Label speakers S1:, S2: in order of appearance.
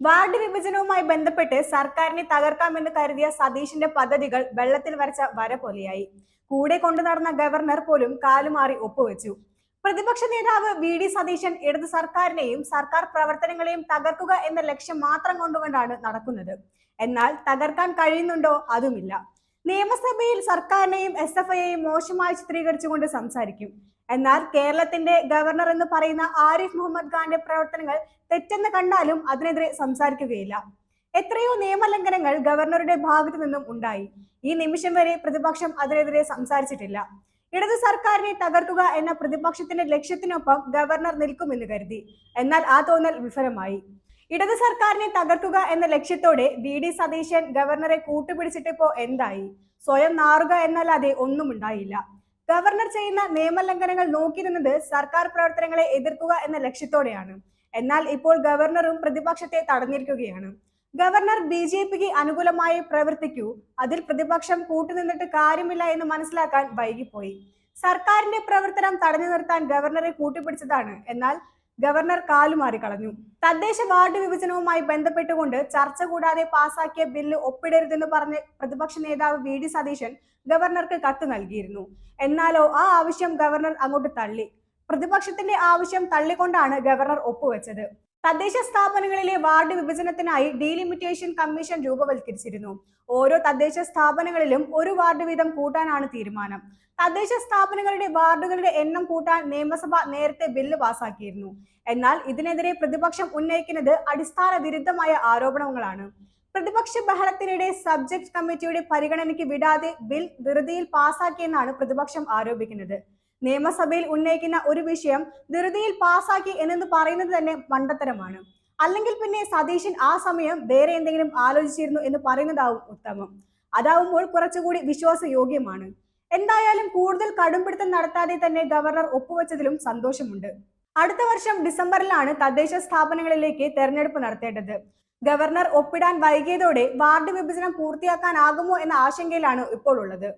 S1: Ward വിഭജനവുമായി ബന്ധപ്പെട്ട് സർക്കാരിനെ തകർക്കാമെന്ന് കരുതിയ സതീഷിന്റെ പദ്ധതികൾ വെള്ളത്തിൽ വരച്ച വര പോലെയായി. കൂടെ കൊണ്ടു നടന്ന ഗവർണർ പോലും കാലുമാറി ഒപ്പുവെച്ചു. പ്രതിപക്ഷ നേതാവ് വി ഡി സതീശൻ ഇടത് സർക്കാരിനെയും സർക്കാർ പ്രവർത്തനങ്ങളെയും തകർക്കുക എന്ന ലക്ഷ്യം മാത്രം കൊണ്ടുകൊണ്ടാണ് നടക്കുന്നത്. എന്നാൽ തകർക്കാൻ കഴിയുന്നുണ്ടോ അതുമില്ല. നിയമസഭയിൽ സർക്കാരിനെയും എസ് എഫ് ഐയെയും മോശമായി ചിത്രീകരിച്ചുകൊണ്ട് സംസാരിക്കും. എന്നാൽ കേരളത്തിന്റെ ഗവർണർ എന്ന് പറയുന്ന ആരിഫ് മുഹമ്മദ് ഖാന്റെ പ്രവർത്തനങ്ങൾ തെറ്റെന്ന് കണ്ടാലും അതിനെതിരെ സംസാരിക്കുകയില്ല. എത്രയോ നിയമലംഘനങ്ങൾ ഗവർണറുടെ ഭാഗത്തു നിന്നും ഉണ്ടായി. ഈ നിമിഷം വരെ പ്രതിപക്ഷം അതിനെതിരെ സംസാരിച്ചിട്ടില്ല. ഇടത് സർക്കാരിനെ തകർക്കുക എന്ന പ്രതിപക്ഷത്തിന്റെ ലക്ഷ്യത്തിനൊപ്പം ഗവർണർ നിൽക്കുമെന്ന് കരുതി. എന്നാൽ ആ തോന്നൽ വിഫലമായി. ഇടത് സർക്കാരിനെ തകർക്കുക എന്ന ലക്ഷ്യത്തോടെ വി ഡി സതീശൻ ഗവർണറെ കൂട്ടുപിടിച്ചിട്ടിപ്പോ എന്തായി? സ്വയം നാറുക എന്നല്ലാതെ ഒന്നും ഉണ്ടായില്ല. ഗവർണർ ചെയ്യുന്ന നിയമലംഘനങ്ങൾ നോക്കി നിന്നത് സർക്കാർ പ്രവർത്തനങ്ങളെ എതിർക്കുക എന്ന ലക്ഷ്യത്തോടെയാണ്. എന്നാൽ ഇപ്പോൾ ഗവർണറും പ്രതിപക്ഷത്തെ തടഞ്ഞിരിക്കുകയാണ്. ഗവർണർ ബി ജെ പിക്ക് അനുകൂലമായി പ്രവർത്തിക്കൂ. അതിൽ പ്രതിപക്ഷം കൂട്ടുനിന്നിട്ട് കാര്യമില്ല എന്ന് മനസ്സിലാക്കാൻ വൈകിപ്പോയി. സർക്കാരിന്റെ പ്രവർത്തനം തടഞ്ഞു നിർത്താൻ ഗവർണറെ കൂട്ടിപ്പിടിച്ചതാണ് എന്നാൽ ഗവർണർ കാലുമാറി കളഞ്ഞു. തദ്ദേശ വാർഡ് വിഭജനവുമായി ബന്ധപ്പെട്ടുകൊണ്ട് ചർച്ച കൂടാതെ പാസാക്കിയ ബില്ല് ഒപ്പിടരുതെന്ന് പറഞ്ഞ് പ്രതിപക്ഷ നേതാവ് വി ഡി സതീശൻ ഗവർണർക്ക് കത്ത് നൽകിയിരുന്നു. എന്നാലോ ആ ആവശ്യം ഗവർണർ അങ്ങോട്ട് തള്ളി. പ്രതിപക്ഷത്തിന്റെ ആവശ്യം തള്ളിക്കൊണ്ടാണ് ഗവർണർ ഒപ്പുവെച്ചത്. തദ്ദേശ സ്ഥാപനങ്ങളിലെ വാർഡ് വിഭജനത്തിനായി ഡീലിമിറ്റേഷൻ കമ്മീഷൻ രൂപവൽക്കരിച്ചിരുന്നു. ഓരോ തദ്ദേശ സ്ഥാപനങ്ങളിലും ഒരു വാർഡ് വീതം കൂട്ടാനാണ് തീരുമാനം. തദ്ദേശ സ്ഥാപനങ്ങളുടെ വാർഡുകളുടെ എണ്ണം കൂട്ടാൻ നിയമസഭ നേരത്തെ ബില്ല് പാസാക്കിയിരുന്നു. എന്നാൽ ഇതിനെതിരെ പ്രതിപക്ഷം ഉന്നയിക്കുന്നത് അടിസ്ഥാന വിരുദ്ധമായ ആരോപണങ്ങളാണ്. പ്രതിപക്ഷ ബഹളത്തിനിടെ സബ്ജക്ട് കമ്മിറ്റിയുടെ പരിഗണനയ്ക്ക് വിടാതെ ബിൽ ധൃതിയിൽ പാസാക്കിയെന്നാണ് പ്രതിപക്ഷം ആരോപിക്കുന്നത്. നിയമസഭയിൽ ഉന്നയിക്കുന്ന ഒരു വിഷയം ധൃതിയിൽ പാസാക്കി എന്നെന്ന് പറയുന്നത് തന്നെ മണ്ടത്തരമാണ്. അല്ലെങ്കിൽ പിന്നെ സതീശൻ ആ സമയം വേറെ എന്തെങ്കിലും ആലോചിച്ചിരുന്നു എന്ന് പറയുന്നതാവും ഉത്തമം. അതാവുമ്പോൾ കുറച്ചുകൂടി വിശ്വാസയോഗ്യമാണ്. എന്തായാലും കൂടുതൽ കടുംപിടുത്തം നടത്താതെ തന്നെ ഗവർണർ ഒപ്പുവെച്ചതിലും സന്തോഷമുണ്ട്. അടുത്ത വർഷം ഡിസംബറിലാണ് തദ്ദേശ സ്ഥാപനങ്ങളിലേക്ക് തെരഞ്ഞെടുപ്പ് നടത്തേണ്ടത്. ഗവർണർ ഒപ്പിടാൻ വൈകിയതോടെ വാർഡ് വിഭജനം പൂർത്തിയാക്കാനാകുമോ എന്ന ആശങ്കയിലാണ് ഇപ്പോൾ ഉള്ളത്